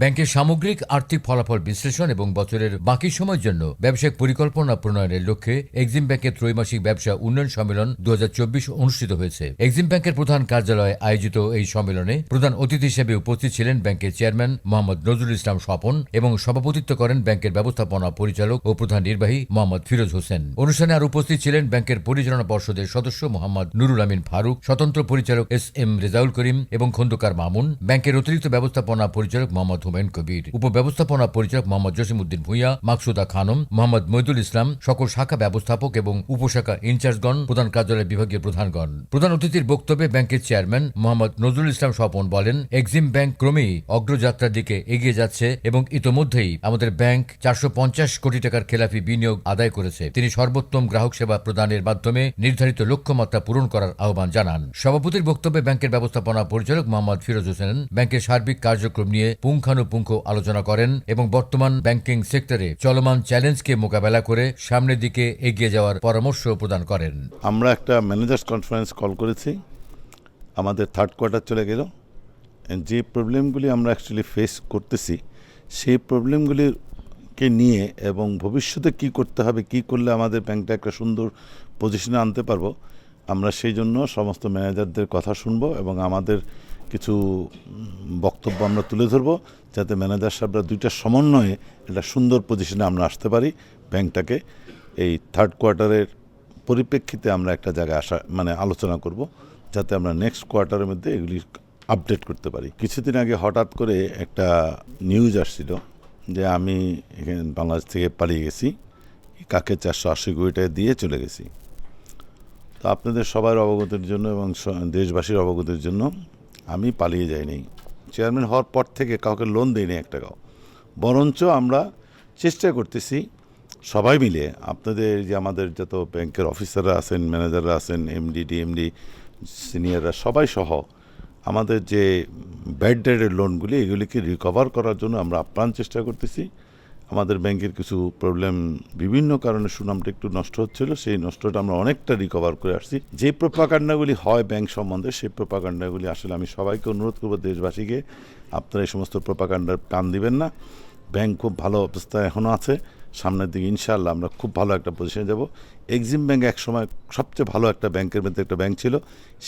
ব্যাংকের সামগ্রিক আর্থিক ফলাফল বিশ্লেষণ এবং বছরের বাকি সময়ের জন্য ব্যবসায়িক পরিকল্পনা প্রণয়নের লক্ষ্যে এক্সিম ব্যাংকের ত্রৈমাসিক ব্যবসা উন্নয়ন সম্মেলন দু হাজার চব্বিশ অনুষ্ঠিত হয়েছে। এক্সিম ব্যাংকের প্রধান কার্যালয়ে আয়োজিত এই সম্মেলনে প্রধান অতিথি হিসেবে উপস্থিত ছিলেন ব্যাংকের চেয়ারম্যান মোহাম্মদ নজরুল ইসলাম স্বপন এবং সভাপতিত্ব করেন ব্যাংকের ব্যবস্থাপনা পরিচালক ও প্রধান নির্বাহী মোহাম্মদ ফিরোজ হোসেন। অনুষ্ঠানে আর উপস্থিত ছিলেন ব্যাংকের পরিচালনা পর্ষদের সদস্য মোহাম্মদ নুরুল আমিন ফারুক, স্বতন্ত্র পরিচালক এস এম রেজাউল করিম এবং খন্দকার মামুন, ব্যাংকের অতিরিক্ত ব্যবস্থাপনা পরিচালক মোহাম্মদ হুমায়ুন কবির। উপব্যবস্থাপনা পরিচালক মোহাম্মদ জসিমউদ্দিন ভূঁইয়া, মাকসুদা খানম, মোহাম্মদ মইদুল ইসলাম, সকল শাখা ব্যবস্থাপক এবং উপশাখা ইনচার্জগণ, প্রধান কার্যালয় বিভাগীয় প্রধানগণ। প্রধান অতিথির বক্তব্যে ব্যাংকের চেয়ারম্যান মোহাম্মদ নজরুল ইসলাম স্বপন বলেন, এক্সিম ব্যাংক ক্রমেই অগ্রযাত্রার দিকে এগিয়ে যাচ্ছে এবং ইতোমধ্যেই আমাদের ব্যাংক চারশো পঞ্চাশ কোটি টাকার খেলাফি বিনিয়োগ আদায় করেছে। তিনি সর্বোত্তম গ্রাহক সেবা প্রদানের মাধ্যমে নির্ধারিত লক্ষ্যমাত্রা পূরণ করার আহ্বান জানান। সভাপতির বক্তব্যে ব্যাংকের ব্যবস্থাপনা পরিচালক মোহাম্মদ ফিরোজ হোসেন, ব্যাংকের সার্বিক কার্যক্রম নিয়ে পুঙ্খানুপুঙ্খ আলোচনা করেন এবং বর্তমান ব্যাংকিং সেক্টরে চলমান চ্যালেঞ্জকে মোকাবেলা করে সামনের দিকে এগিয়ে যাওয়ার পরামর্শ প্রদান করেন। আমরা একটা ম্যানেজার্স কনফারেন্স কল করেছি। আমাদের থার্ড কোয়ার্টার চলে গেল। যে প্রবলেমগুলি আমরা অ্যাকচুয়ালি ফেস করতেছি, সেই প্রবলেমগুলিকে নিয়ে এবং ভবিষ্যতে কি করতে হবে, কি করলে আমাদের ব্যাংকটা একটা সুন্দর পজিশনে আনতে পারব, আমরা সেই জন্য সমস্ত ম্যানেজারদের কথা শুনব এবং আমাদের কিছু বক্তব্য আমরা তুলে ধরবো যাতে ম্যানেজার সাহেবরা দুইটা সমন্বয়ে একটা সুন্দর পজিশনে আমরা আসতে পারি ব্যাংকটাকে। এই থার্ড কোয়ার্টারের পরিপ্রেক্ষিতে আমরা একটা জায়গায় আসা মানে আলোচনা করব যাতে আমরা নেক্সট কোয়ার্টারের মধ্যে এগুলি আপডেট করতে পারি। কিছুদিন আগে হঠাৎ করে একটা নিউজ আসছিল যে আমি এখানে বাংলাদেশ থেকে পালিয়ে গেছি, কাকে চারশো আশি কোটি টাকা দিয়ে চলে গেছি। তো আপনাদের সবার অবগতির জন্য এবং দেশবাসীর অবগতির জন্য আমি পালিয়ে যাইনি। চেয়ারম্যান হওয়ার পর থেকে কাউকে লোন দিইনি এক টাকাও বরঞ্চ আমরা চেষ্টা করতেছি সবাই মিলে, আপনাদের যে আমাদের যত ব্যাংকের অফিসাররা আছেন, ম্যানেজাররা আছেন এমডি ডিএমডি সিনিয়ররা সবাই সহ, আমাদের যে ব্যাড ডেডের লোনগুলি এগুলিকে রিকভার করার জন্য আমরা আপ্রাণ চেষ্টা করতেছি। আমাদের ব্যাংকের কিছু প্রবলেম বিভিন্ন কারণে সুনামটা একটু নষ্ট হচ্ছিল, সেই নষ্টটা আমরা অনেকটা রিকভার করে আসছি। যে প্রোপাকাণ্ডাগুলি হয় ব্যাংক সম্বন্ধে সেই প্রোপাকাণ্ডাগুলি আসলে আমি সবাইকে অনুরোধ করব দেশবাসীকে, আপনারা এই সমস্ত প্রোপাকাণ্ডার কান দিবেন না। ব্যাংক খুব ভালো অবস্থায় এখনও আছে। সামনের দিকে ইনশাআল্লাহ আমরা খুব ভালো একটা পজিশনে যাব। এক্সিম ব্যাংক এক সময় সবচেয়ে ভালো একটা ব্যাংকের মধ্যে একটা ব্যাংক ছিল।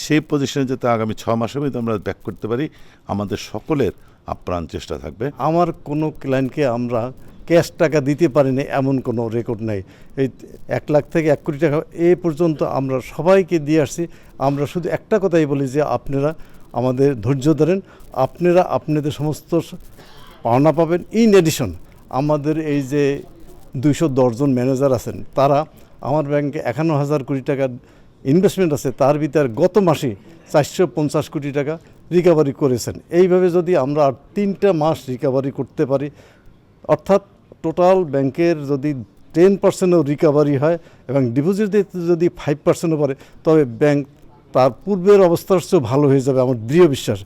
সেই পজিশনে যাতে আগামী ছ মাসের মধ্যে আমরা ব্যাক করতে পারি। আমাদের সকলের আপ্রাণ চেষ্টা থাকবে। আমার কোনো ক্লায়েন্টকে আমরা ক্যাশ টাকা দিতে পারিনি, এমন কোনো রেকর্ড নাই। এই এক লাখ থেকে এক কোটি টাকা এ পর্যন্ত আমরা সবাইকে দিয়ে আসছি। আমরা শুধু একটা কথাই বলি যে আপনারা আমাদের ধৈর্য ধরেন, আপনারা আপনাদের সমস্ত পাওনা পাবেন। ইন এডিশন আমাদের এই যে দুইশো দশজন ম্যানেজার আছেন, তারা আমার ব্যাংকে একান্ন হাজার কোটি টাকার ইনভেস্টমেন্ট আছে, তার ভিতর গত মাসে চারশো পঞ্চাশ কোটি টাকা রিকভারি করেছেন। এইভাবে যদি আমরা আর তিনটা মাস রিকভারি করতে পারি, অর্থাৎ টোটাল ব্যাংকের যদি টেন পার্সেন্টও রিকভারি হয় এবং ডিপোজিট যদি ফাইভ পার্সেন্টও পারে তবে ব্যাংক তার পূর্বের অবস্থার চেয়েও ভালো হয়ে যাবে, আমার দৃঢ় বিশ্বাস।